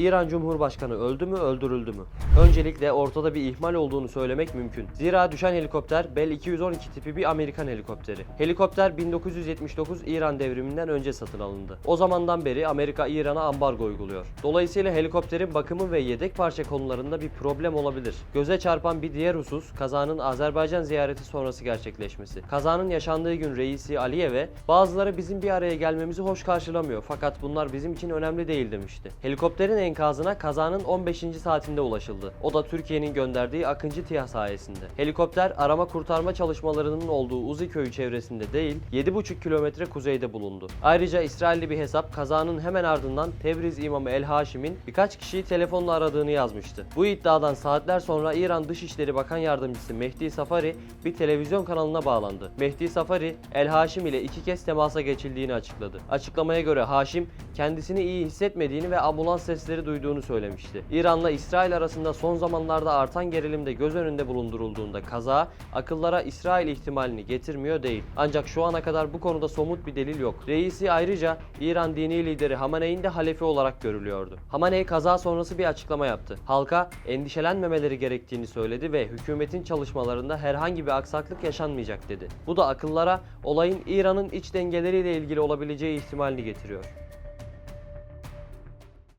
İran Cumhurbaşkanı öldü mü, öldürüldü mü? Öncelikle ortada bir ihmal olduğunu söylemek mümkün. Zira düşen helikopter Bell 212 tipi bir Amerikan helikopteri. Helikopter 1979 İran devriminden önce satın alındı. O zamandan beri Amerika İran'a ambargo uyguluyor. Dolayısıyla helikopterin bakımı ve yedek parça konularında bir problem olabilir. Göze çarpan bir diğer husus kazanın Azerbaycan ziyareti sonrası gerçekleşmesi. Kazanın yaşandığı gün reisi Aliyev'e bazıları bizim bir araya gelmemizi hoş karşılamıyor fakat bunlar bizim için önemli değil demişti. Helikopterin enkazına kazanın 15. saatinde ulaşıldı. O da Türkiye'nin gönderdiği Akıncı TİHA sayesinde. Helikopter arama kurtarma çalışmalarının olduğu Uzi köyü çevresinde değil 7,5 kilometre kuzeyde bulundu. Ayrıca İsrailli bir hesap kazanın hemen ardından Tebriz imamı El Haşim'in birkaç kişiyi telefonla aradığını yazmıştı. Bu iddiadan saatler sonra İran Dışişleri Bakan Yardımcısı Mehdi Safari bir televizyon kanalına bağlandı. Mehdi Safari El Haşim ile iki kez temasa geçildiğini açıkladı. Açıklamaya göre Haşim kendisini iyi hissetmediğini ve ambulans sesleri duyduğunu söylemişti. İran'la İsrail arasında son zamanlarda artan gerilimde göz önünde bulundurulduğunda kaza akıllara İsrail ihtimalini getirmiyor değil. Ancak şu ana kadar bu konuda somut bir delil yok. Reisi ayrıca İran dini lideri Hamaney'in de halefi olarak görülüyordu. Hamaney kaza sonrası bir açıklama yaptı. Halka endişelenmemeleri gerektiğini söyledi ve hükümetin çalışmalarında herhangi bir aksaklık yaşanmayacak dedi. Bu da akıllara olayın İran'ın iç dengeleriyle ilgili olabileceği ihtimalini getiriyor.